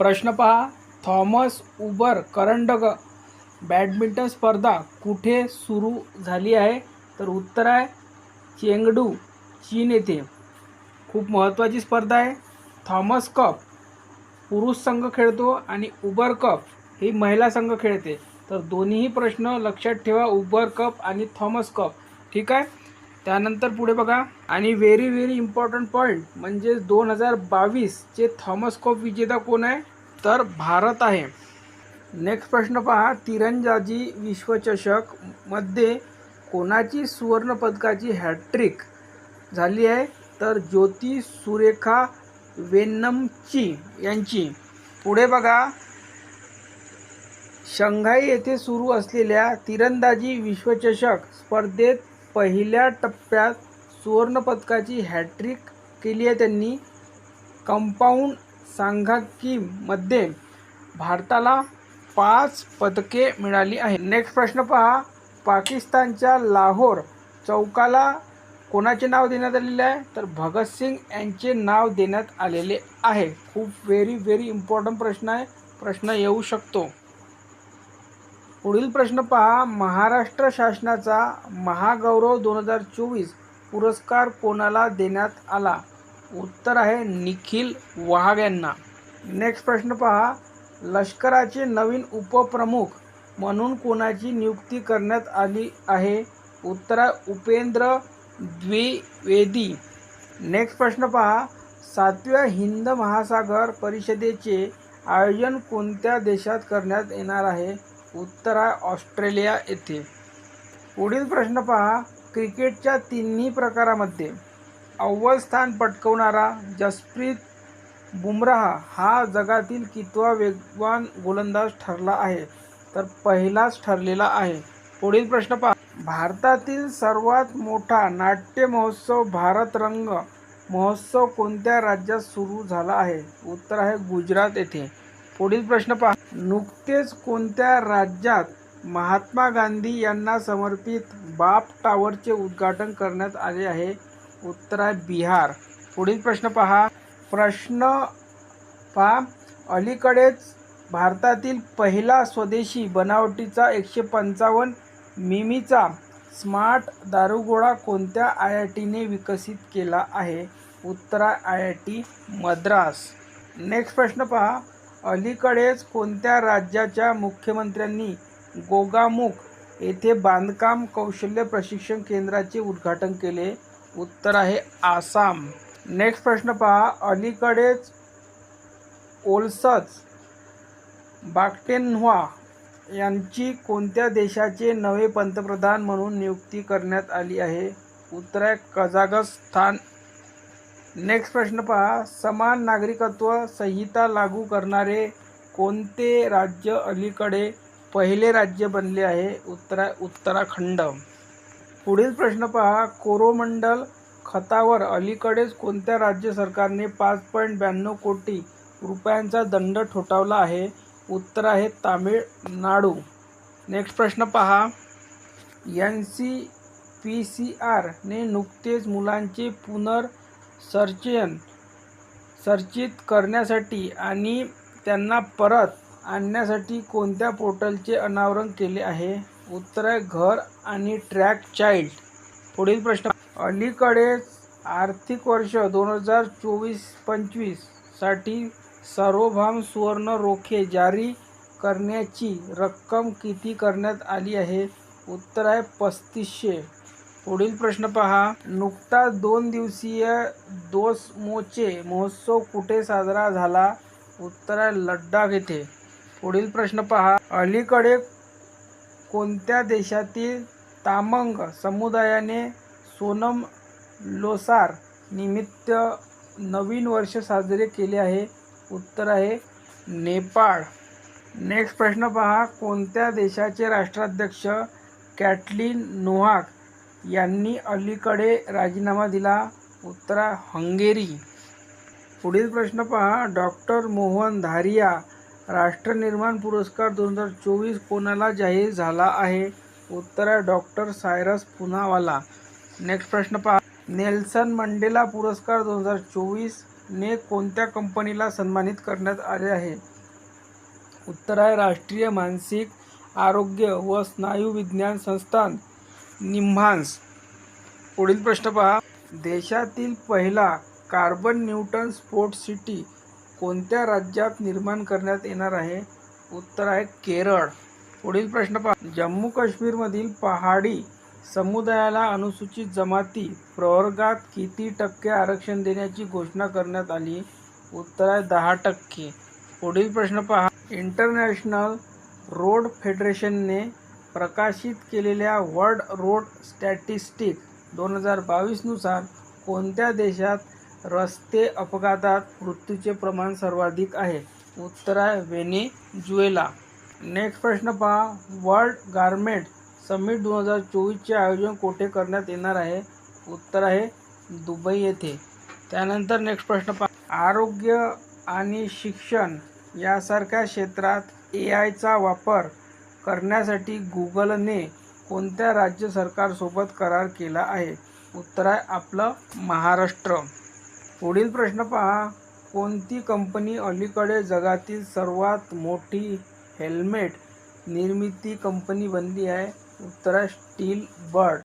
प्रश्न पहा. Thomas Uber करंडक बॅडमिंटन स्पर्धा कुठे सुरू झाली आहे? तर उत्तर आहे चेंगडू चीन येथे. खूप महत्त्वाची स्पर्धा आहे. थॉमस कप पुरुष संघ खेळतो आणि उबर कप ही महिला संघ खेळते. तर दोन्हीही प्रश्न लक्षात ठेवा. उबर कप आणि थॉमस कप. ठीक आहे? त्यानंतर पुढे बघा. आणि व्हेरी व्हेरी इम्पॉर्टंट पॉईंट म्हणजे दोन हजार बावीसचे थॉमस कप विजेता कोण आहे? तर भारत आहे. नेक्स्ट प्रश्न पहा. तिरंदाजी विश्वचषकमध्ये कोणाची सुवर्णपदकाची हॅट्रिक झाली आहे? तर ज्योती सुरेखा वेन्नमची यांची. पुढे बघा. शंघाई येथे सुरू असलेल्या तिरंदाजी विश्वचषक स्पर्धेत पहिल्या टप्प्यात सुवर्णपदकाची हॅट्रिक केली आहे त्यांनी. कंपाऊंड सांघाकीमध्ये भारताला पाच पदके मिळाली आहे नेक्स्ट प्रश्न पहा. पाकिस्तानच्या लाहोर चौकाला कोणाचे नाव देण्यात आलेले आहे? तर भगतसिंग यांचे नाव देण्यात आलेले आहे. खूप व्हेरी व्हेरी इम्पॉर्टंट प्रश्न आहे. प्रश्न येऊ शकतो. पुढील प्रश्न पहा. महाराष्ट्र शासनाचा महागौरव दोन हजार चोवीस पुरस्कार कोणाला देण्यात आला? उत्तर आहे निखिल वाघ यांना. नेक्स्ट प्रश्न पहा. लष्कराचे नवीन उपप्रमुख म्हणून कोणाची नियुक्ती करण्यात आली आहे? उत्तर आहे उपेंद्र द्विवेदी. नेक्स्ट प्रश्न पहा. सातव्या हिंद महासागर परिषदेचे आयोजन कोणत्या देशात करण्यात येणार आहे? उत्तर आहे ऑस्ट्रेलिया येथे. पुढील प्रश्न पहा. क्रिकेटच्या तिन्ही प्रकारामध्ये अव्वल स्थान पटकवणारा जसप्रीत बुमराह हा जगातील कितवा वेगवान गोलंदाज ठरला आहे? तर पहिलाच ठरलेला आहे. पुढील प्रश्न पहा. भारतातील सर्वात मोठा नाट्य महोत्सव भारत रंग महोत्सव कोणत्या राज्यात सुरू झाला आहे? उत्तर आहे गुजरात येथे. पुढील प्रश्न पहा. नुकतेच कोणत्या राज्यात महात्मा गांधी यांना समर्पित बाप टावरचे उद्घाटन करण्यात आले आहे? उत्तर आहे बिहार. पुढील प्रश्न पहा. प्रश्न पहा अलीकडेच भारतातील पहिला स्वदेशी बनावटीचा एकशे पंचावन्न मिमीचा स्मार्ट दारुगोळा कोणत्या आय आय टीने विकसित केला आहे? उत्तर I I T Madras. Next प्रश्न पहा. अलीकडेच कोणत्या राज्याच्या मुख्यमंत्र्यांनी गोगामुख येथे बांधकाम कौशल्य प्रशिक्षण केंद्राचे उद्घाटन केले? उत्तर आहे आसाम. नेक्स्ट प्रश्न पहा. अलीकडेच ओलसच बागटेन्व्हा यांची कोणत्या देशाचे नवे पंतप्रधान म्हणून नियुक्ती करण्यात आली आहे? उत्तर आहे कझागस्थान नेक्स्ट प्रश्न पहा. समान नागरिकत्व संहिता लागू करणारे कोणते राज्य अलीकडे पहिले राज्य बनले आहे? उत्तर उत्तराखंड. पुढील प्रश्न पहा. कोरोमंडल खतावर अलीकडेच कोणत्या राज्य सरकारने पाच पॉईंट ब्याण्णव कोटी रुपयांचा दंड ठोठावला आहे? उत्तर आहे तामिळनाडू. नेक्स्ट प्रश्न पहा. एन सी पी सी आरने नुकतेच मुलांचे पुनर् पुनर्सर्चयन सर्चित करण्यासाठी आणि त्यांना परत आणण्यासाठी कोणत्या पोर्टलचे अनावरण केले आहे? उत्तर आहे घर आणि ट्रॅक चाइल्ड. पुढील प्रश्न. अलीकडेच आर्थिक वर्ष दोन हजार चोवीस पंचवीससाठी सार्वभौम सुवर्ण रोखे जारी करण्याची रक्कम किती करण्यात आली आहे? उत्तर आहे पस्तीसशे. पुढील प्रश्न पहा. नुकताच दोन दिवसीय दोसमोचे महोत्सव कुठे साजरा झाला? उत्तर आहे लडाख येथे. पुढील प्रश्न पहा. अलीकडे कोणत्या देशातील तामंग समुदायाने सोनम लोसार निमित्त नवीन वर्ष साजरे केले आहे? उत्तर आहे नेपाळ. नेक्स्ट प्रश्न पहा. कोणत्या देशाचे राष्ट्राध्यक्ष कॅटलिन नोहाक यांनी अलीकडे राजीनामा दिला. उत्तरा हंगेरी. पुढील प्रश्न पहा. डॉक्टर मोहन धारिया राष्ट्रनिर्माण पुरस्कार दोन हजार चोवीस कोणाला जाहीर झाला आहे? उत्तरा डॉक्टर सायरस पुनावाला. नेक्स्ट प्रश्न पहा. नेल्सन मंडेला पुरस्कार दोन हजार चोवीस ने कोणत्या कंपनीला सन्मानित करण्यात आले आहे? उत्तर आहे राष्ट्रीय मानसिक आरोग्य व स्नायू विज्ञान संस्थान. निम्हांस. पुढील प्रश्न पहा. देशातील पहिला कार्बन न्यूटन स्पोर्ट सिटी कोणत्या राज्यात निर्माण करण्यात येणार आहे? उत्तर आहे केरळ. पुढील प्रश्न पहा. जम्मू काश्मीरमधील पहाडी समुदायाला अनुसूचित जमाती प्रवर्गात किती टक्के आरक्षण देण्याची घोषणा करण्यात आली? उत्तर आहे दहा टक्के. पुढील प्रश्न पहा. इंटरनॅशनल रोड फेडरेशनने प्रकाशित केलेल्या वर्ल्ड रोड स्टॅटिस्टिक दोन हजार बावीसनुसार कोणत्या देशात रस्ते अपघातात मृत्यूचे प्रमाण सर्वाधिक आहे? उत्तर आहे व्हेनेझुएला. नेक्स्ट प्रश्न पहा. वर्ल्ड गारमेंट समिट दोन हजार चोवीसचे आयोजन कोठे करण्यात येणार आहे? उत्तर आहे दुबई येथे. त्यानंतर नेक्स्ट प्रश्न पहा. आरोग्य आणि शिक्षण यासारख्या क्षेत्रात ए आयचा वापर करण्यासाठी गुगलने कोणत्या राज्य सरकारसोबत करार केला आहे? उत्तर आहे आपलं महाराष्ट्र. पुढील प्रश्न पहा. कोणती कंपनी अलीकडे जगातील सर्वात मोठी हेल्मेट निर्मिती कंपनी बनली आहे? उत्तर आहे स्टील बर्ड.